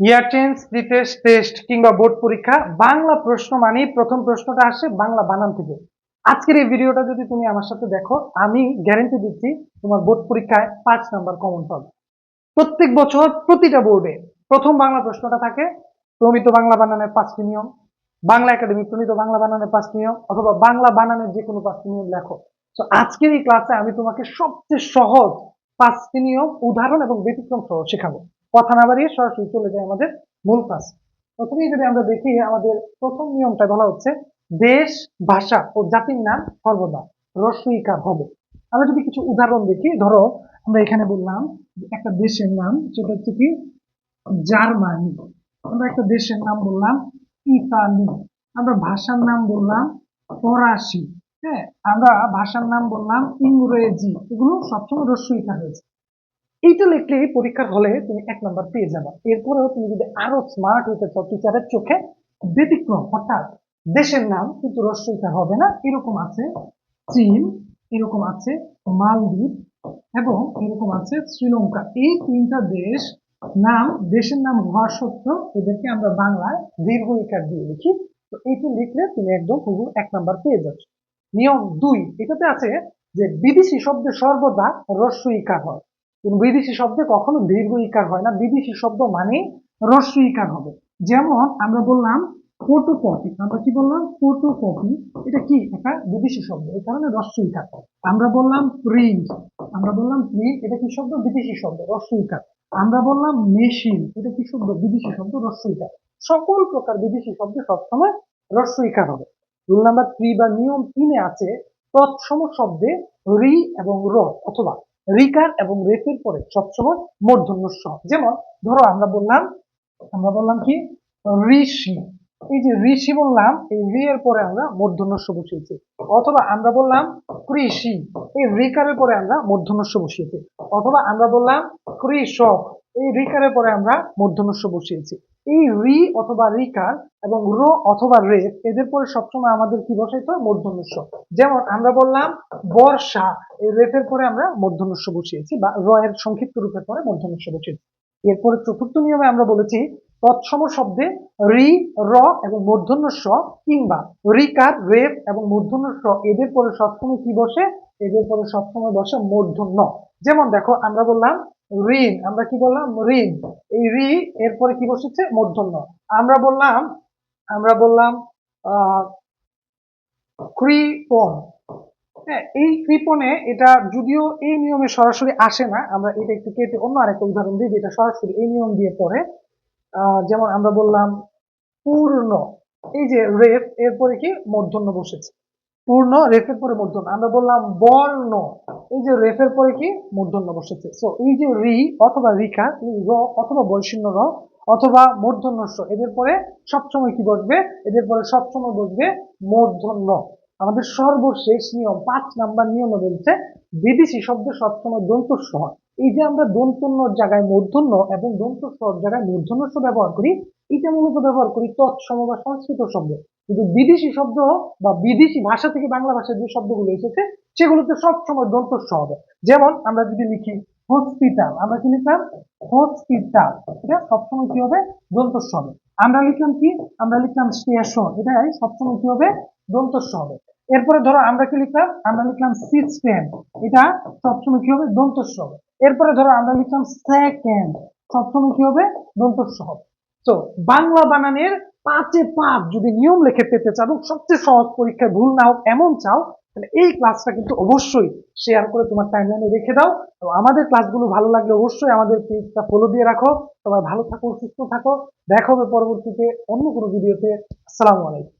ইয়ার change test কিংবা board পরীক্ষা, বাংলা প্রশ্ন মানেই প্রথম প্রশ্নটা আসে বাংলা বানান থেকে। আজকের এই ভিডিওটা যদি তুমি আমার সাথে দেখো, আমি গ্যারেন্টি দিচ্ছি তোমার বোর্ড পরীক্ষায় পাঁচ নাম্বার কমন পাবে। প্রত্যেক বছর প্রতিটা বোর্ডে প্রথম বাংলা প্রশ্নটা থাকে প্রমিত বাংলা বানানের পাঁচটি নিয়ম, বাংলা একাডেমি প্রমিত বাংলা বানানের পাঁচটি নিয়ম অথবা বাংলা বানানের যে কোনো পাঁচটি নিয়ম লেখো। তো আজকের এই ক্লাসে আমি তোমাকে সবচেয়ে সহজ পাঁচটি নিয়ম, উদাহরণ এবং ব্যতিক্রম সহ শেখাবো। কথা না বাড়িয়ে সরাসরি চলে যায় আমাদের মূল ক্লাস প্রথমেই যদি আমরা দেখি আমাদের প্রথম নিয়মটা বলা হচ্ছে, দেশ, ভাষা ও জাতির নাম সর্বদা রস্বইকার হবে আমরা যদি কিছু উদাহরণ দেখি, ধরো আমরা এখানে বললাম একটা দেশের নাম, সেটা হচ্ছে কি জার্মানি। আমরা একটা দেশের নাম বললাম ইতালি। আমরা ভাষার নাম বললাম ফরাসি। হ্যাঁ আমরা ভাষার নাম বললাম ইংরেজি। এগুলো সবসময় রস্বইকার হয়েছে। এইটা লিখলে পরীক্ষার হলে তুমি এক নম্বর পেয়ে যাবে। এরপরেও তুমি যদি আরও স্মার্ট হতে চাও টিচারের চোখে ব্যতিক্রম অর্থাৎ দেশের নাম কিন্তু রস্বইকার হবে না, এরকম আছে চীন, এরকম আছে মালদ্বীপ এবং এরকম আছে শ্রীলঙ্কা। এই তিনটা দেশ নাম, দেশের নাম হওয়া সত্ত্বেও এদেরকে আমরা বাংলায় দীর্ঘ ইকার দিয়ে লিখি। তো এইটি লিখলে তুমি একদম পুরো এক নাম্বার পেয়ে যাচ্ছ। নিয়ম দুই, এটাতে আছে যে বিদেশি শব্দে সর্বদা রস্য ইকার হয়। বিদেশি শব্দে কখনো দীর্ঘ ইকার হয় না। বিদেশি শব্দ মানে রস্য ইকার হবে। যেমন আমরা বললাম ফটোকপি আমরা কি বললাম? ফটোকপি এটা কি? একটা বিদেশি শব্দ। এই কারণে রস্য ইকার। আমরা বললাম প্রিন্ট আমরা বললাম প্রিন্ট এটা কি শব্দ? বিদেশি শব্দ, রস্য ইকার। আমরা বললাম মেশিন এটা কি শব্দ? বিদেশি শব্দ, রস্য ইকার। সকল প্রকার বিদেশি শব্দ সবসময় রস্য ইকার হবে। রুল নাম্বার থ্রি বা নিয়ম তিনে আছে, তৎসম শব্দে রি এবং র অথবা রিকার এবং রেফের পরে সবসময় মূর্ধন্য যেমন, ধরো আমরা বললাম আমরা বললাম কি? ঋষি। এই যে ঋষি বললাম, এই রি এর পরে আমরা মূর্ধন্যস্য বসিয়েছি। অথবা আমরা বললাম কৃষি। এই রিকারের পরে আমরা মূর্ধন্যস্য বসিয়েছি। অথবা আমরা বললাম কৃষক। এই রিকারের পরে আমরা মূর্ধন্যস্য বসিয়েছি। এই রি অথবা রিকার এবং র অথবা রেফ এদের পরে সবসময় আমাদের কি বসাইতে হয়? মূর্ধন্যস্য যেমন আমরা বললাম বর্ষা, এই রেফের পরে আমরা মূর্ধন্যস্য বসিয়েছি বা র এর সংক্ষিপ্ত রূপের পরে মূর্ধন্যস্য বসিয়েছি। এরপরে চতুর্থ নিয়মে আমরা বলেছি তৎসম শব্দে রি, র এবং স কিংবা রিকার রেফ এবং স এদের পরে সবসময় কি বসে? এদের পরে সবসময় বসে মূর্ধন্য যেমন দেখো আমরা বললাম ঋণ, আমরা কি বললাম? ঋণ। এই রি এরপরে কি বসেছে? মূর্ধন্য। আমরা বললাম আমরা বললাম কৃপণ। হ্যাঁ এই কৃপণে এটা যদিও এই নিয়মে সরাসরি আসে না, আমরা এটা একটু কেটে অন্য আরেকটা উদাহরণ দিই যেটা সরাসরি এই নিয়ম দিয়ে পড়ে। যেমন আমরা বললাম, পূর্ণ। এই যে রেফ এরপরে কি? মূর্ধন্য বসেছে। পূর্ণ রেফের পরে মূর্ধন্য। আমরা বললাম, বর্ণ। এই যে রেফের পরে কি? মূর্ধন্য বসেছে। সো এই যে রি অথবা রিকা র অথবা বৈষণ্য র অথবা মূর্ধন্য এদের পরে সবসময় কি বসবে? এদের পরে সবসময় বসবে মূর্ধন্য। আমাদের সর্বশেষ নিয়ম, পাঁচ নাম্বার নিয়মে বলছে, বিদেশি শব্দ সবসময় দন্ত হয়। এই যে আমরা দন্তন্যর জায়গায় মূর্ধন্য এবং দন্ত স্বর জায়গায় মূর্ধন্য স ব্যবহার করি, এটা মূলত ব্যবহার করি তৎসম বা সংস্কৃত শব্দে। কিন্তু বিদেশি শব্দ বা বিদেশি ভাষা থেকে বাংলা ভাষায় যে শব্দগুলো এসেছে সেগুলোতে সবসময় দন্ত হবে। যেমন আমরা যদি লিখি হসপিটাল আমরা কি লিখলাম? হসপিটাল এটা সবসময় কি হবে? দন্ত হবে। আমরা লিখলাম কি? আমরা লিখলাম স্টেশন এটাই সবসময় কি হবে? দন্ত হবে। এরপরে ধরো আমরা কি লিখলাম? আমরা লিখলাম সিস্টেম এটা সবসময় কি হবে? দন্ত হবে। এরপরে ধরো আমরা লিখলাম সেকেন্ড সবসময় কি হবে? দন্ত হবে। তো বাংলা বানানের পাঁচে পাঁচ যদি নিয়ম লিখে পেতে চাও সবচেয়ে সহজ পরীক্ষায় ভুল না হোক, এমন চাও তাহলে এই ক্লাসটা কিন্তু অবশ্যই শেয়ার করে তোমার টাইমলাইনে রেখে দাও। তো আমাদের ক্লাসগুলো ভালো লাগলে অবশ্যই আমাদের পেজটা ফলো দিয়ে রাখো। সবাই ভালো থাকো, সুস্থ থাকো। দেখা হবে পরবর্তীতে অন্য কোনো ভিডিওতে আসসালামু আলাইকুম।